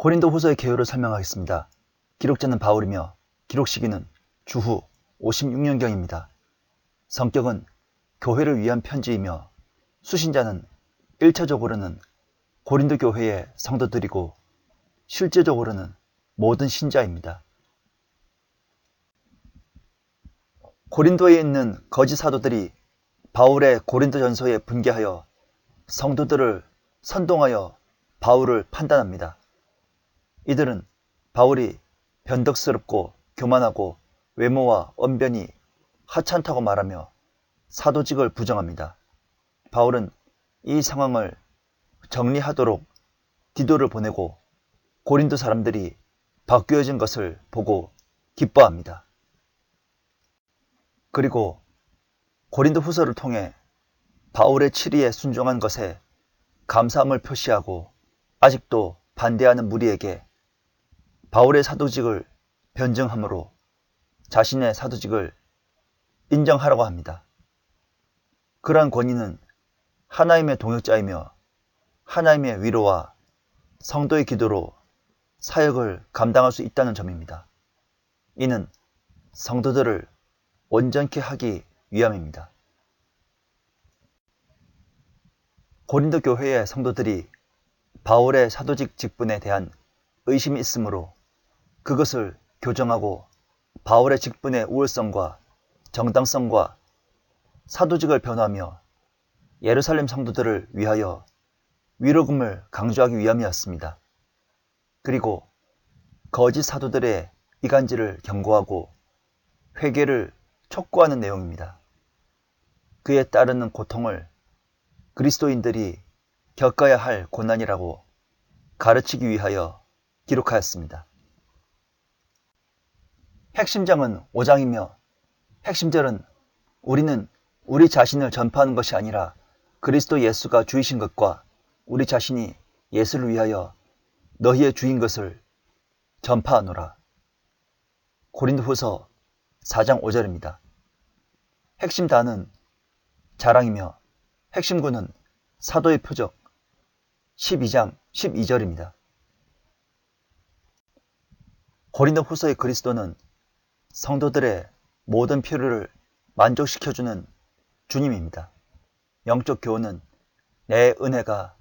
고린도 후서의 개요를 설명하겠습니다. 기록자는 바울이며 기록 시기는 주후 56년경입니다. 성격은 교회를 위한 편지이며 수신자는 1차적으로는 고린도 교회의 성도들이고 실제적으로는 모든 신자입니다. 고린도에 있는 거짓 사도들이 바울의 고린도 전서에 분개하여 성도들을 선동하여 바울을 판단합니다. 이들은 바울이 변덕스럽고 교만하고 외모와 언변이 하찮다고 말하며 사도직을 부정합니다. 바울은 이 상황을 정리하도록 디도를 보내고 고린도 사람들이 바뀌어진 것을 보고 기뻐합니다. 그리고 고린도 후서를 통해 바울의 치리에 순종한 것에 감사함을 표시하고 아직도 반대하는 무리에게 바울의 사도직을 변증함으로 자신의 사도직을 인정하라고 합니다. 그러한 권위는 하나님의 동역자이며 하나님의 위로와 성도의 기도로 사역을 감당할 수 있다는 점입니다. 이는 성도들을 온전케 하기 위함입니다. 고린도 교회의 성도들이 바울의 사도직 직분에 대한 의심이 있으므로 그것을 교정하고 바울의 직분의 우월성과 정당성과 사도직을 변화하며 예루살렘 성도들을 위하여 위로금을 강조하기 위함이었습니다. 그리고 거짓 사도들의 이간질을 경고하고 회개를 촉구하는 내용입니다. 그에 따르는 고통을 그리스도인들이 겪어야 할 고난이라고 가르치기 위하여 기록하였습니다. 핵심장은 5장이며 핵심절은 우리는 우리 자신을 전파하는 것이 아니라 그리스도 예수가 주이신 것과 우리 자신이 예수를 위하여 너희의 주인 것을 전파하노라. 고린도 후서 4장 5절입니다. 핵심 단은 자랑이며 핵심구는 사도의 표적 12장 12절입니다. 고린도 후서의 그리스도는 성도들의 모든 필요를 만족시켜주는 주님입니다. 영적 교훈은 내 은혜가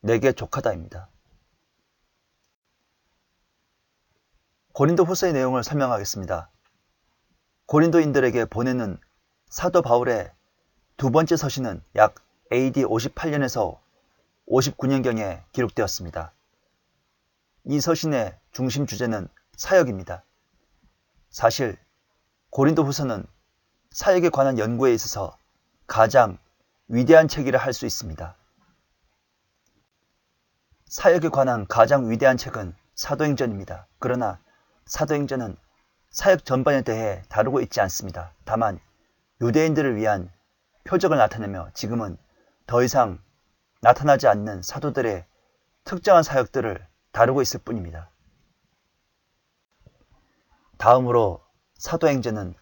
내게 족하다입니다. 고린도 후서의 내용을 설명하겠습니다. 고린도인들에게 보내는 사도 바울의 두 번째 서신은 약 AD 58년에서 59년경에 기록되었습니다. 이 서신의 중심 주제는 사역입니다. 사실 고린도 후서는 사역에 관한 연구에 있어서 가장 위대한 책이라 할 수 있습니다. 사역에 관한 가장 위대한 책은 사도행전입니다. 그러나 사도행전은 사역 전반에 대해 다루고 있지 않습니다. 다만 유대인들을 위한 표적을 나타내며 지금은 더 이상 나타나지 않는 사도들의 특정한 사역들을 다루고 있을 뿐입니다. 다음으로 사도행전은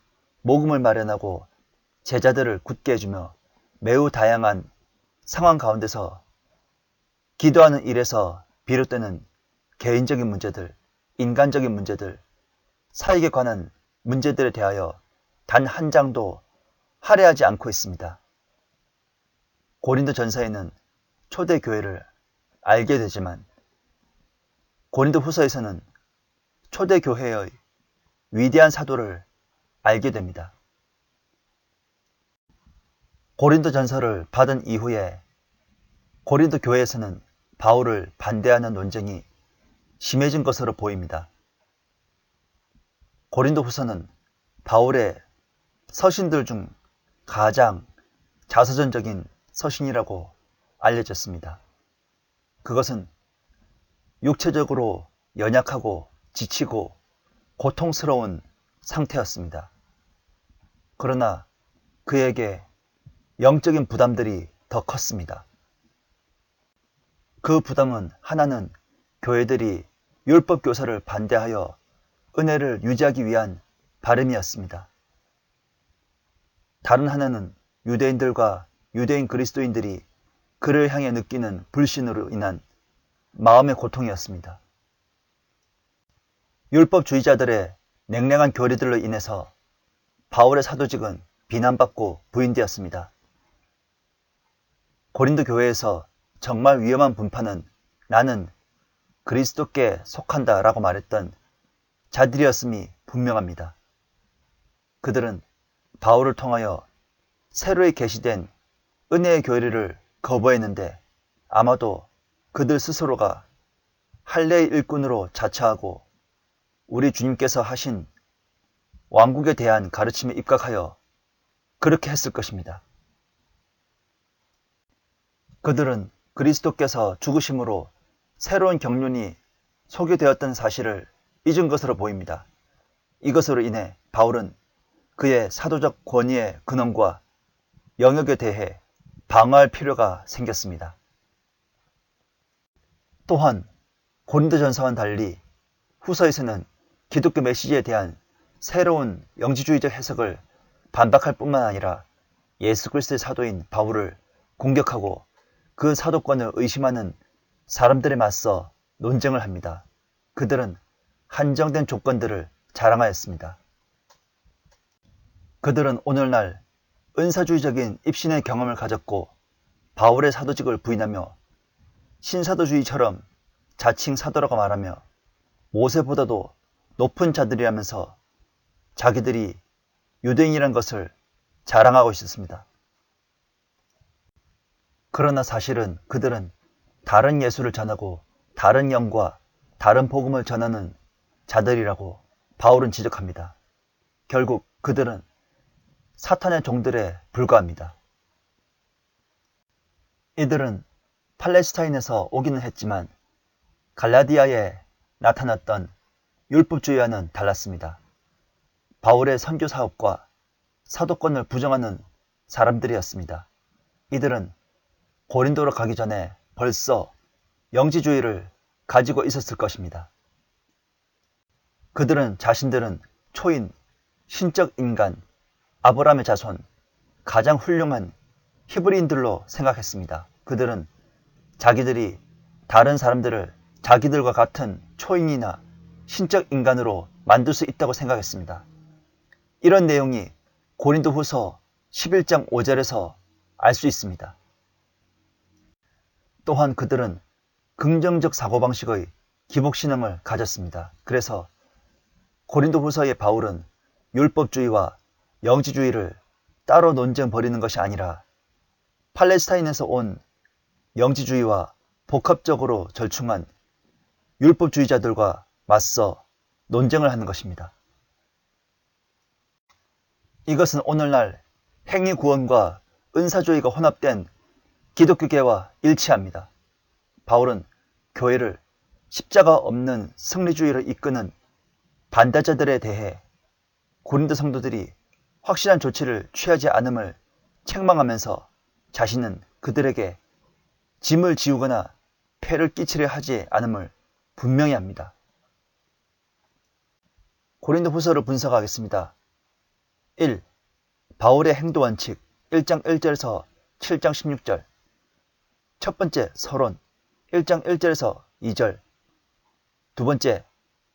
모금을 마련하고 제자들을 굳게 해주며 매우 다양한 상황 가운데서 기도하는 일에서 비롯되는 개인적인 문제들, 인간적인 문제들, 사역에 관한 문제들에 대하여 단 한 장도 할애하지 않고 있습니다. 고린도 전서에는 초대 교회를 알게 되지만 고린도 후서에서는 초대 교회의 위대한 사도를 알게 됩니다. 고린도 전서를 받은 이후에 고린도 교회에서는 바울을 반대하는 논쟁이 심해진 것으로 보입니다. 고린도 후서는 바울의 서신들 중 가장 자서전적인 서신이라고 알려졌습니다. 그것은 육체적으로 연약하고 지치고 고통스러운 상태였습니다. 그러나 그에게 영적인 부담들이 더 컸습니다. 그 부담은 하나는 교회들이 율법 교사를 반대하여 은혜를 유지하기 위한 발음이었습니다. 다른 하나는 유대인들과 유대인 그리스도인들이 그를 향해 느끼는 불신으로 인한 마음의 고통이었습니다. 율법주의자들의 냉랭한 교리들로 인해서 바울의 사도직은 비난받고 부인되었습니다. 고린도 교회에서 정말 위험한 분파는 나는 그리스도께 속한다 라고 말했던 자들이었음이 분명합니다. 그들은 바울을 통하여 새로이 계시된 은혜의 교리를 거부했는데 아마도 그들 스스로가 할례의 일꾼으로 자처하고 우리 주님께서 하신 왕국에 대한 가르침에 입각하여 그렇게 했을 것입니다. 그들은 그리스도께서 죽으심으로 새로운 경륜이 소개되었던 사실을 잊은 것으로 보입니다. 이것으로 인해 바울은 그의 사도적 권위의 근원과 영역에 대해 방어할 필요가 생겼습니다. 또한 고린도전서와는 달리 후서에서는 기독교 메시지에 대한 새로운 영지주의적 해석을 반박할 뿐만 아니라 예수 그리스도의 사도인 바울을 공격하고 그 사도권을 의심하는 사람들에 맞서 논쟁을 합니다. 그들은 한정된 조건들을 자랑하였습니다. 그들은 오늘날 은사주의적인 입신의 경험을 가졌고 바울의 사도직을 부인하며 신사도주의처럼 자칭 사도라고 말하며 모세보다도 높은 자들이라면서 자기들이 유대인이란 것을 자랑하고 있었습니다. 그러나 사실은 그들은 다른 예수를 전하고 다른 영과 다른 복음을 전하는 자들이라고 바울은 지적합니다. 결국 그들은 사탄의 종들에 불과합니다. 이들은 팔레스타인에서 오기는 했지만 갈라디아에 나타났던 율법주의와는 달랐습니다. 바울의 선교 사업과 사도권을 부정하는 사람들이었습니다. 이들은 고린도로 가기 전에 벌써 영지주의를 가지고 있었을 것입니다. 그들은 자신들은 초인, 신적 인간, 아브라함의 자손, 가장 훌륭한 히브리인들로 생각했습니다. 그들은 자기들이 다른 사람들을 자기들과 같은 초인이나 신적 인간으로 만들 수 있다고 생각했습니다. 이런 내용이 고린도 후서 11장 5절에서 알 수 있습니다. 또한 그들은 긍정적 사고방식의 기복신앙을 가졌습니다. 그래서 고린도 후서의 바울은 율법주의와 영지주의를 따로 논쟁 벌이는 것이 아니라 팔레스타인에서 온 영지주의와 복합적으로 절충한 율법주의자들과 맞서 논쟁을 하는 것입니다. 이것은 오늘날 행위 구원과 은사주의가 혼합된 기독교계와 일치합니다. 바울은 교회를 십자가 없는 승리주의로 이끄는 반대자들에 대해 고린도 성도들이 확실한 조치를 취하지 않음을 책망하면서 자신은 그들에게 짐을 지우거나 폐를 끼치려 하지 않음을 분명히 합니다. 고린도 후서를 분석하겠습니다. 1. 바울의 행도 원칙 1장 1절에서 7장 16절 첫 번째 서론 1장 1절에서 2절 두 번째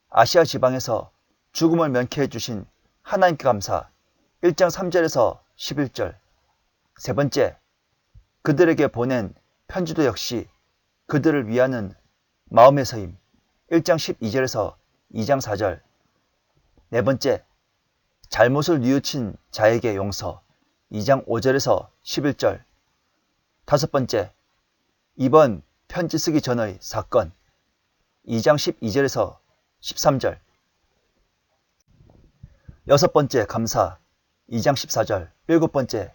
아시아 지방에서 죽음을 면케해 주신 하나님께 감사 1장 3절에서 11절 세 번째 그들에게 보낸 편지도 역시 그들을 위하는 마음에서임 1장 12절에서 2장 4절 네 번째 잘못을 뉘우친 자에게 용서. 2장 5절에서 11절. 다섯 번째 이번 편지 쓰기 전의 사건. 2장 12절에서 13절. 여섯 번째 감사. 2장 14절. 일곱 번째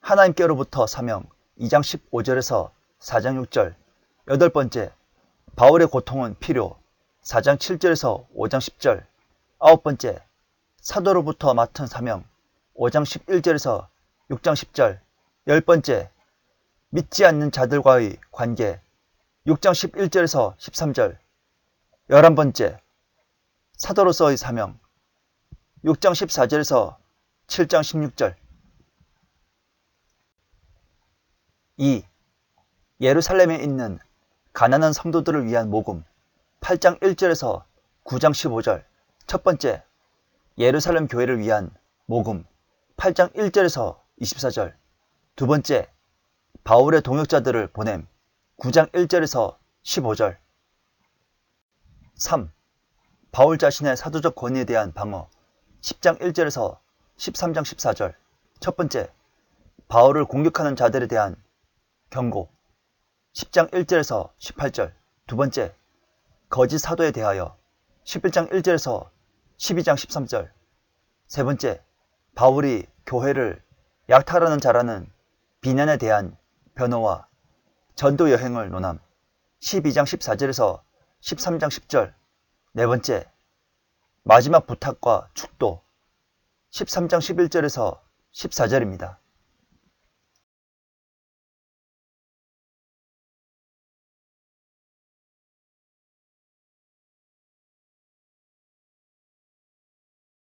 하나님께로부터 사명. 2장 15절에서 4장 6절. 여덟 번째 바울의 고통은 필요. 4장 7절에서 5장 10절 아홉 번째 사도로부터 맡은 사명 5장 11절에서 6장 10절 열 번째 믿지 않는 자들과의 관계 6장 11절에서 13절 열한 번째 사도로서의 사명 6장 14절에서 7장 16절 2. 예루살렘에 있는 가난한 성도들을 위한 모금 8장 1절에서 9장 15절. 첫 번째, 예루살렘 교회를 위한 모금 8장 1절에서 24절. 두 번째, 바울의 동역자들을 보냄 9장 1절에서 15절. 3. 바울 자신의 사도적 권위에 대한 방어 10장 1절에서 13장 14절. 첫 번째, 바울을 공격하는 자들에 대한 경고 10장 1절에서 18절. 두 번째, 거짓 사도에 대하여 11장 1절에서 12장 13절. 세 번째, 바울이 교회를 약탈하는 자라는 비난에 대한 변호와 전도 여행을 논함. 12장 14절에서 13장 10절. 네 번째, 마지막 부탁과 축도. 13장 11절에서 14절입니다.